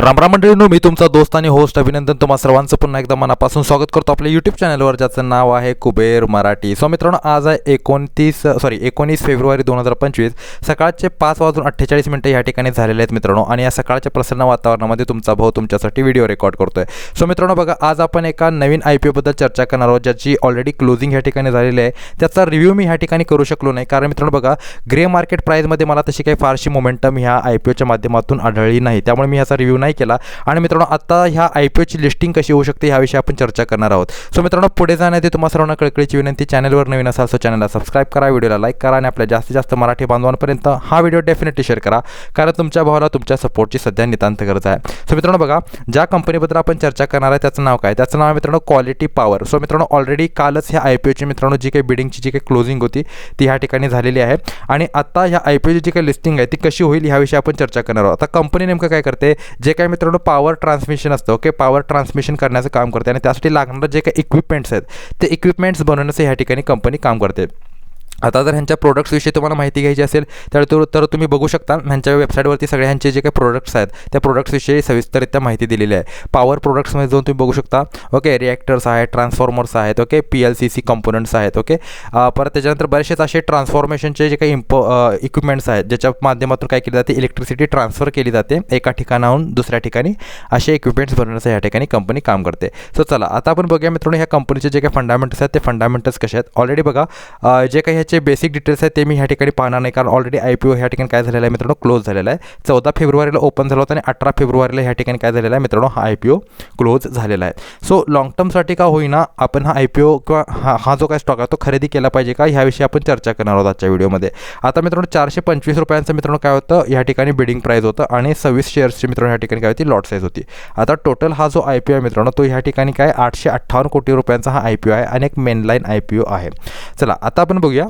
रामराम मंडळींनो मी तुमचा दोस्त आणि होस्ट अभिनंदन. तुम्हा सर्वांचं पुन्हा एकदा मनापासून स्वागत करतो आपल्या यूट्यूब चॅनलवर ज्याचं नाव आहे कुबेर मराठी. सो मित्रांनो आज आहे एकोणतीस सॉरी एकोणीस फेब्रुवारी दोन हजार पंचवीस. सकाळचे पाच वाजून अठ्ठेचाळीस मिनटं या ठिकाणी झालेले आहेत मित्रांनो. आणि या सकाळच्या प्रसन्न वातावरणामध्ये तुमचा भाऊ तुमच्यासाठी व्हिडिओ रेकॉर्ड करतोय. सो मित्रांनो बघा आज आपण एका नवीन आय पी ओबद्दल चर्चा करणार आहोत ज्याची ऑलरेडी क्लोजिंग या ठिकाणी झालेली आहे. त्याचा रिव्ह्यू मी ह्या ठिकाणी करू शकलो नाही. कारण मित्रांनो बघा ग्रे मार्केट प्राईजमध्ये मला तशी काही फारशी मोमेंटम ह्या आय पी ओच्या माध्यमातून आढळली नाही. त्यामुळे मी ह्याचा रिव्ह्यू नाही केला. आणि मित्रांनो आता ह्या आय पी ओची लिस्टिंग कशी होऊ शकते ह्याविषयी आपण चर्चा करणार आहोत. सो मित्रांनो पुढे जाण्याआधी तुम्हाला सर्वांना कळकळीची विनंती चॅनलवर नवीन असाल सो चॅनलला सबस्क्राईब करा व्हिडिओला लाईक करा आणि आपल्या जास्तीत जास्त मराठी बांधवांपर्यंत हा व्हिडिओ डेफिनेटली शेअर करा कारण तुमच्या भावाला तुमच्या सपोर्टची सध्या नितांत गरज आहे. सो मित्रांनो बघा ज्या कंपनीबद्दल आपण चर्चा करणार आहे त्याचं नाव काय? त्याचं नाव आहे मित्रांनो क्वालिटी पॉवर सो मित्रांनो ऑलरेडी कालच ह्या आय पी ओची मित्रांनो जी काही बिडिंगची जी काही क्लोजिंग होती ती ह्या ठिकाणी झालेली आहे. आणि आता ह्या आय पी ओची जी काही लिस्टिंग आहे ती कशी होईल ह्याविषयी आपण चर्चा करणार आहोत. आता कंपनी नेमकं काय करते? जे काय मित्रांनो पॉवर ट्रान्समिशन असतं ओके पॉवर ट्रान्समिशन करण्याचं काम करते. आणि त्यासाठी लागणारं जे काही इक्विपमेंट्स आहेत ते इक्विपमेंट्स बनवण्याचं ह्या ठिकाणी कंपनी काम करते. आता जर ह्यांच्या प्रोडक्ट्सविषयी तुम्हाला माहिती घ्यायची असेल तर तो तर तुम्ही बघू शकता ह्यांच्या वेबसाईटवरती सगळ्या ह्यांचे जे काही प्रोडक्ट्स आहेत त्या प्रोडक्ट्सविषयी सविस्तररित्या माहिती दिलेली आहे. पॉवर प्रोडक्ट्समध्ये जाऊन तुम्ही बघू शकता ओके रिॲक्टर्स आहेत ट्रान्सफॉर्मर्स आहेत okay P L C C components आहेत ओके परत त्याच्यानंतर बरेचसेच असे ट्रान्सफॉर्मेशनचे जे काही इम्पो इक्विपमेंट्स आहेत ज्याच्या माध्यमातून काय केली जाते इलेक्ट्रिसिटी ट्रान्सफर केली जाते एका ठिकाणाहून दुसऱ्या ठिकाणी असे इक्विपमेंट्स बनवण्याचं या ठिकाणी कंपनी काम करते. सो चला आता आपण बघूया मित्रांनो ह्या कंपनीचे जे काही फंडामेंटल्स आहेत ते फंडामेंटल्स कसे आहेत. ऑलरेडी बघा जे काही ह्याचे बेसिक डिटेल्स आहेत ते मी ह्या ठिकाणी पाहणार नाही कारण ऑलरेडी आय पी ओ ह्या ठिकाणी काय झालेलं आहे मित्रांनो? क्लोज झालेला आहे. चौदा फेब्रुवारीला ओपन झाला होता आणि अठरा फेब्रुवारीला ह्या ठिकाणी काय झालेलं आहे मित्रांनो? हा आय पी ओ क्लोज झालेला आहे. सो लॉंग टर्मसाठी का होईना आपण हा आय पी ओ किंवा हा हा जो काय स्टॉक आहे तो खरेदी केला पाहिजे का? ह्याविषयी आपण चर्चा करणार आहोत आजच्या व्हिडिओमध्ये. आता मित्रांनो चारशे पंचवीस रुपयांचं मित्रांनो काय होतं? ह्या ठिकाणी बिडिंग प्राईस होतं आणि सव्वीस शेअर्सची मित्रांनो ह्या ठिकाणी काय होती? लॉट साईज होती. आता टोटल हा जो आय पी ओ आहे मित्रांनो तो ह्या ठिकाणी काय? आठशे अठ्ठावन्न कोटी रुपयांचा हा आय पी ओ आहे आणि एक मेनलाईन आय पी ओ आहे. चला आता आपण बघूया.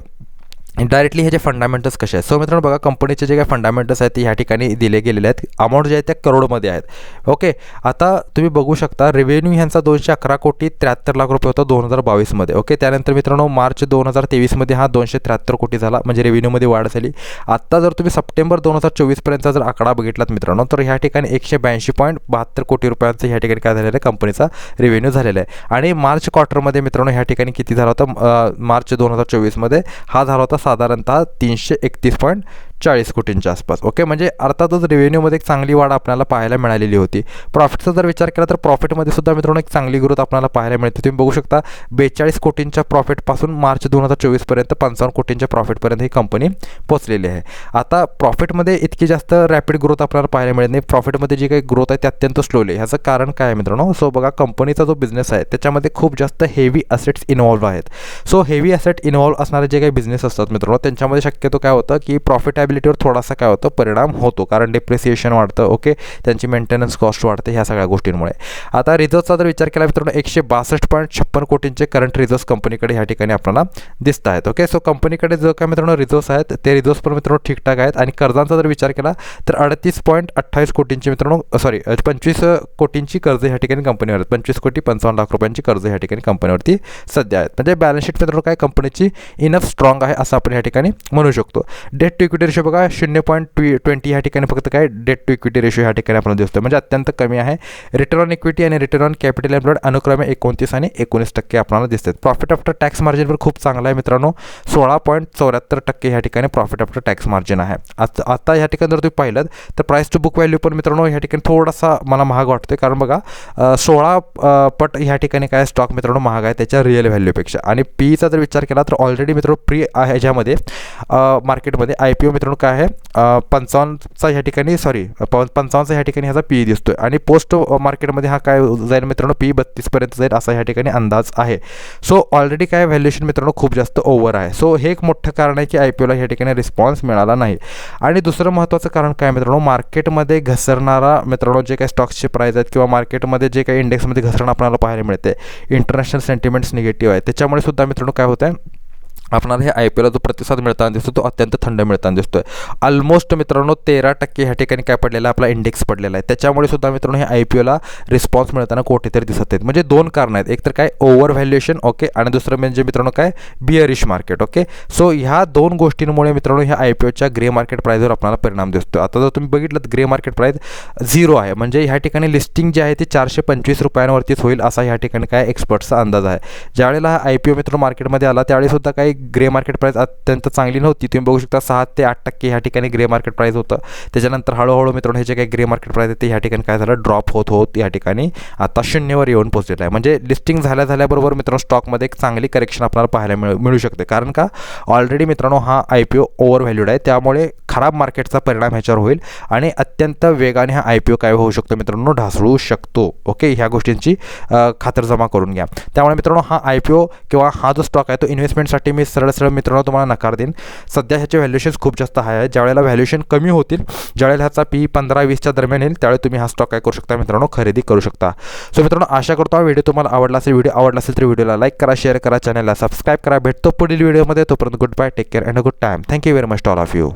डायरेक्टली ह्याचे फंडामेंटल्स कसे आहेत? सो मित्रांनो बघा कंपनीचे जे काही फंडामेंटल्स आहेत ते ह्या ठिकाणी दिले गेलेले आहेत. अमाऊंट जे आहे त्या करोडमध्ये आहेत. ओके आता तुम्ही बघू शकता रेव्हेन्यू ह्यांचा दोनशे अकरा कोटी त्र्याहत्तर लाख रुपये होता दोन हजार बावीसमध्ये. ओके त्यानंतर मित्रांनो मार्च दोन हजार तेवीसमध्ये हा दोनशे त्र्याहत्तर कोटी झाला म्हणजे रेव्हेन्यूमध्ये वाढ झाली. आत्ता जर तुम्ही सप्टेंबर दोन हजार चोवीसपर्यंतचा जर आकडा बघितलात मित्रांनो तर ह्या ठिकाणी एकशे ब्याऐंशी पॉईंट बहात्तर कोटी रुपयांचं ह्या ठिकाणी काय झालेलं आहे? कंपनीचा रेव्हेन्यू झालेला आहे. आणि मार्च क्वार्टरमध्ये मित्रांनो ह्या ठिकाणी किती झाला होता? मार्च दोन हजार चोवीसमध्ये हा झाला होता साधारणतः तीनशे एकतीस पॉईंट चाळीस कोटींच्या आसपास. ओके म्हणजे अर्थातच रेव्हेन्यूमध्ये एक चांगली वाढ आपल्याला पाहायला मिळालेली होती. प्रॉफिटचा जर विचार केला तर प्रॉफिटमध्ये सुद्धा मित्रांनो एक चांगली ग्रोथ आपल्याला पाहायला मिळते. तुम्ही बघू शकता बेचाळीस कोटींच्या प्रॉफिटपासून मार्च दोन हजार चोवीसपर्यंत पंचावन्न कोटींच्या प्रॉफिटपर्यंत ही कंपनी पोचलेली आहे. आता प्रॉफिटमध्ये इतकी जास्त रॅपिड ग्रोथ आपल्याला पाहायला मिळत नाही. प्रॉफिटमध्ये जी काही ग्रोथ आहे ती अत्यंत स्लोली ह्याचं कारण काय आहे मित्रांनो? सो बघा कंपनीचा जो बिझनेस आहे त्याच्यामध्ये खूप जास्त हेवी असेट्स इन्व्हॉल्व्ह आहेत. सो हेवी असेट इन्व्हॉल्व्ह असणारे जे काही बिझनेस असतात मित्रांनो त्यांच्यामध्ये शक्यतो काय होतं की प्रॉफिट प्रॉफिटॅबिलिटीवर थोडासा काय होतो परिणाम होतो. कारण डिप्रिसिएशन वाढतं ओके त्यांची मेंटेनन्स कॉस्ट वाढते ह्या सगळ्या गोष्टींमुळे. आता रिझर्वचा जर विचार केला मित्रांनो एकशे बासष्ट पॉईंट छप्पन कोटींचे करंट रिझर्व्स कंपनीकडे ह्या ठिकाणी आपल्याला दिसत आहेत ओके सो कंपनीकडे जो काय मित्रांनो रिझर्व्स आहेत ते रिझर्व्स पण मित्रांनो ठीकठाक आहेत. आणि कर्जांचा जर विचार केला तर अडतीस पॉईंट अठ्ठावीस कोटींची मित्रांनो सॉरी पंचवीस कोटींची कर्ज ह्या ठिकाणी कंपनीवर आहेत. पंचवीस कोटी पंचावन्न लाख रुपयांची कर्ज ह्या ठिकाणी कंपनीवरती सध्या आहेत. म्हणजे बॅलन्स शीट मित्रांनो काय कंपनीची इनफ स्ट्रॉंग आहे असं आपण ह्या ठिकाणी म्हणू शकतो. डेट टू इक्विटी रेशो बघा शून्य पॉईंट ट्वी ट्वेंटी ह्या ठिकाणी फक्त काय डेट टू इक्विटी रेशो ह्या ठिकाणी आपल्याला दिसतो म्हणजे अत्यंत कमी आहे. रिटर्न ऑन इक्विटी आणि रिटर्न ऑन कॅपिटल एम्प्लॉयड अनुक्रमे एकोणतीस आणि एकोणीस टक्के आपल्याला दिसतात. प्रॉफिट आफ्टर टॅक्स मार्जिनवर खूप चांगला आहे मित्रांनो. सोळा पॉईंट चौऱ्याहत्तर टक्के ह्या ठिकाणी प्रॉफिट आफ्टर टॅक्स मार्जिन आहे. आता आता ह्या ठिकाणी जर तुम्ही पाहिलं तर प्राईस टू बुक व्हॅल्यू पण मित्रांनो ह्या ठिकाणी थोडासा मला महाग वाटतोय. कारण बघा सोळा पट ह्या ठिकाणी काय स्टॉक मित्रांनो महाग आहे त्याच्या रिअल व्हॅल्यूपेक्षा आणि पीचा जर विचार केला तर ऑलरेडी मित्रांनो प्री ह्याच्यामध्ये मार्केटमध्ये आय पी ओ मित्रांनो काय आहे? पंचावन्नचा ह्या ठिकाणी सॉरी पंचावन्नचा ह्या ठिकाणी ह्याचा पी दिसतोय. आणि पोस्ट मार्केटमध्ये हा काय जाईल मित्रांनो? पी बत्तीसपर्यंत जाईल असा ह्या ठिकाणी अंदाज आहे. सो ऑलरेडी काय व्हॅल्युएशन मित्रांनो खूप जास्त ओव्हर आहे. सो हे एक मोठं कारण आहे की आय पी ओला ह्या ठिकाणी रिस्पॉन्स मिळाला नाही. आणि दुसरं महत्त्वाचं कारण काय मित्रांनो? मार्केटमध्ये घसरणारा मित्रांनो जे काही स्टॉक्सचे प्राईस आहेत किंवा मार्केटमध्ये जे काही इंडेक्समध्ये घसरण आपल्याला पाहायला मिळते. इंटरनॅशनल सेंटिमेंट्स निगेटिव्ह आहे. त्याच्यामुळे सुद्धा मित्रांनो काय होतं आहे आपणाला हे आय पी एलला जो प्रतिसाद मिळताना दिसतो तो अत्यंत थंड मिळताना दिसतोय. ऑलमोस्ट मित्रांनो तेरा टक्के ह्या ठिकाणी काय पडलेला आहे? आपला इंडेक्स पडलेला आहे. त्याच्यामुळे सुद्धा मित्रांनो हे आय पी एलला रिस्पॉन्स मिळताना कुठेतरी दिसत आहेत. म्हणजे दोन कारण आहेत. एक तर काय ओव्हर व्हॅल्युएशन ओके आणि दुसरं म्हणजे मित्रांनो काय? बिअरिश मार्केट ओके सो ह्या दोन गोष्टींमुळे मित्रांनो ह्या आय पी ओच्या ग्रे मार्केट प्राईजवर आपल्याला परिणाम दिसतो आता जर तुम्ही बघितलं ग्रे मार्केट प्राईज झिरो आहे. म्हणजे ह्या ठिकाणी लिस्टिंग जे आहे ते चारशे पंचवीस रुपयांवरतीच होईल असा ह्या ठिकाणी काय एक्सपर्टचा अंदाज आहे. ज्यावेळेला हा आय पी ओ मित्रांनो मार्केटमध्ये आला त्यावेळी सुद्धा काही ग्रे मार्केट प्राईस अत्यंत चांगली नव्हती. तुम्ही बघू शकता सहा ते आठ टक्के ह्या ठिकाणी ग्रे मार्केट प्राईस होतं. त्याच्यानंतर हळूहळू मित्रांनो हे जे काही ग्रे मार्केट प्राईस आहे ते ह्या ठिकाणी काय झालं? ड्रॉप होत होत या ठिकाणी आता शून्यवर येऊन पोहोचलेलं आहे. म्हणजे लिस्टिंग झाल्या झाल्याबरोबर मित्रांनो स्टॉकमध्ये एक चांगली करेक्शन आपल्याला पाहायला मिळू मिळू शकते. कारण का? ऑलरेडी मित्रांनो हा I P O over valued आहे. त्यामुळे खराब मार्केटचा परिणाम ह्याच्यावर होईल आणि अत्यंत वेगाने हा आय पी ओ काय होऊ शकतो मित्रांनो? ढासळू शकतो. ओके ह्या गोष्टींची खातरजमा करून घ्या. त्यामुळे मित्रांनो हा आय पी ओ किंवा हा जो स्टॉक आहे तो इन्व्हेस्टमेंटसाठी मी सरळ सरळ मित्रांनो तुम्हाला नकार देईन. सध्या ह्याचे व्हॅल्युएशन्स खूप जास्त हाय आहे ज्यावेळेला व्हॅल्युएशन कमी होतील ज्यावेळेला ह्याचा पी पंधरा वीसच्या दरम्यान येईल त्यावेळी तुम्ही हा स्टॉक काय करू शकता मित्रांनो? खरेदी करू शकता. सो मित्रांनो आशा करतो हा व्हिडिओ तुम्हाला आवडला असेल. व्हिडिओ आवडला असेल तर व्हिडिओला लाईक करा शेअर करा चॅनलला सबस्क्राईब करा. भेटतो पुढील व्हिडिओमध्ये तोपर्यंत good bye take care and good time thank you very much all of you